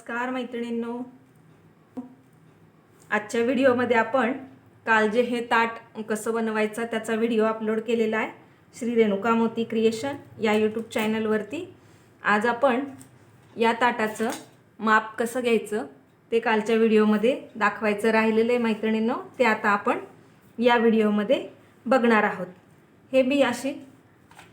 नमस्कार मैत्रिणींनो. आजच्या व्हिडिओमध्ये आपण काल जे हे ताट कसं बनवायचं त्याचा व्हिडिओ अपलोड केलेला आहे. श्री रेणुका मोती क्रिएशन या यूट्यूब चॅनलवरती आज आपण या ताटाचं माप कसं घ्यायचं ते कालच्या व्हिडिओमध्ये दाखवायचं राहिलेलं आहे मैत्रिणींनो. ते आता आपण या व्हिडिओमध्ये बघणार आहोत. हे बी अशी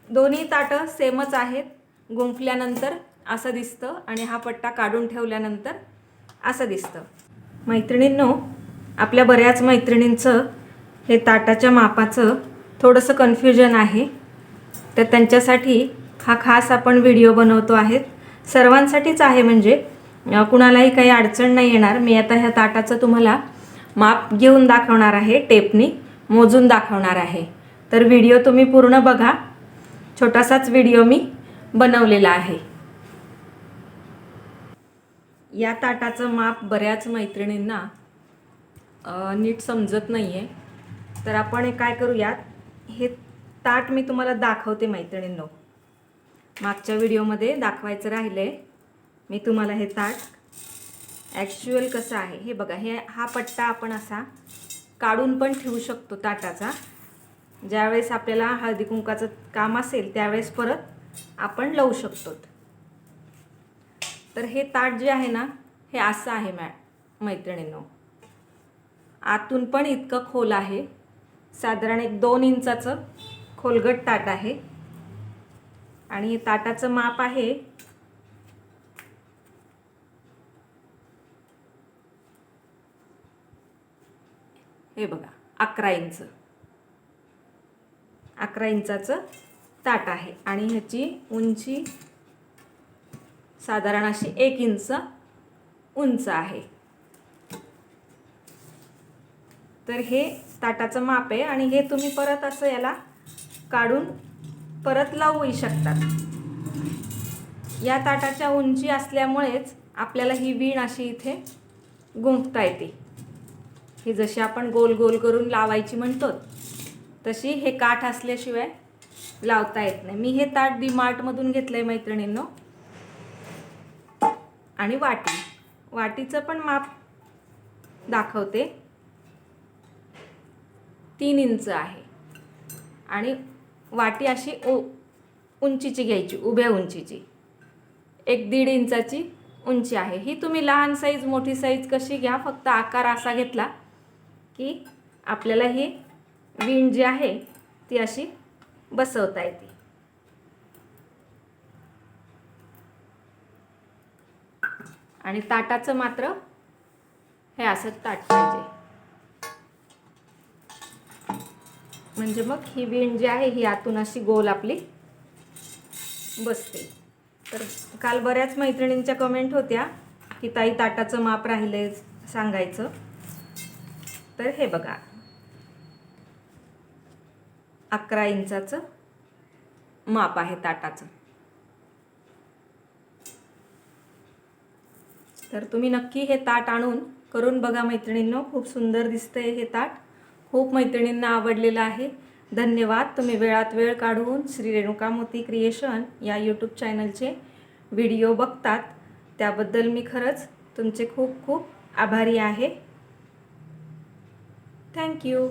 दोन्ही ताटं सेमच आहेत. गुंफल्यानंतर असं दिसतं आणि हा पट्टा काढून ठेवल्यानंतर असं दिसतं. मैत्रिणींनो आपल्या बऱ्याच मैत्रिणींचं हे ताटाच्या मापाचं थोडंसं कन्फ्युजन आहे. तर त्यांच्यासाठी हा खास आपण व्हिडिओ बनवतो आहेत सर्वांसाठीच आहे म्हणजे कुणालाही काही अडचण नाही येणार. मी आता ह्या ताटाचं तुम्हाला माप घेऊन दाखवणार आहे टेपनी मोजून दाखवणार आहे. तर व्हिडिओ तुम्ही पूर्ण बघा. छोटासाच व्हिडिओ मी बनवलेला आहे. या ताटाचं माप बऱ्याच मैत्रिणींना नीट समजत नाही आहे तर आपण हे काय करूयात? हे ताट मी तुम्हाला दाखवते मैत्रिणींनो. मागच्या व्हिडिओमध्ये दाखवायचं राहिलं आहे मी तुम्हाला हे ताट ॲक्च्युअल कसं आहे हे बघा हे हा पट्टा आपण असा काढून पण ठेवू शकतो ताटाचा. ज्यावेळेस आपल्याला हळदी कुंकाचं काम असेल त्यावेळेस परत आपण लावू शकतो. तर हे ताट जे आहे ना हे असं आहे मॅ मैत्रिणींनो. आतून पण इतकं खोल आहे. साधारण एक दोन इंचाचं खोलगट ताट आहे. आणि हे ताटाचं माप आहे. हे बघा अकरा इंच. अकरा इंचाचं ताट आहे. आणि ह्याची उंची साधारण अशी एक इंच उंच आहे. तर हे ताटाचं माप आहे आणि हे तुम्ही परत असं याला काढून परत लावूही शकतात. या ताटाच्या उंची असल्यामुळेच आपल्याला ही वीण अशी इथे गुंफता येते. ही जशी आपण गोल गोल करून लावायची म्हणतो तशी हे काठ असल्याशिवाय लावता येत नाही. मी हे ताट डी मार्टमधून घेतलं आहे मैत्रिणींनो. आणि वाटी. वाटीचं पण माप दाखवते. तीन इंच आहे. आणि वाटी अशी उ उंचीची घ्यायची उभ्या उंचीची. एक दीड इंचाची उंची आहे. ही तुम्ही लहान साईज मोठी साईज कशी घ्या फक्त आकार असा घेतला की आपल्याला ही विण जी आहे ती अशी बसवता येते. आणि ताटाचं मात्र हे असं ताट पाहिजे. म्हणजे मग ही विण जी आहे ही आतून अशी गोल आपली बसते. तर काल बऱ्याच मैत्रिणींच्या कमेंट होत्या की ताई ताटाचं माप राहिले सांगायचं. तर हे बघा. अकरा इंचाचं माप आहे ताटाचं. तर तुम्ही नक्की हे ताट आणून करून बघा मैत्रिणींनो खूप सुंदर दिसतंय हे ताट. खूप मैत्रिणींना आवडलेलं आहे. धन्यवाद. तुम्ही वेळात वेळ काढून श्री रेणुका मोती क्रिएशन या यूट्यूब चॅनलचे व्हिडिओ बघतात. त्याबद्दल मी खरंच तुमचे खूप खूप आभारी आहे. थँक्यू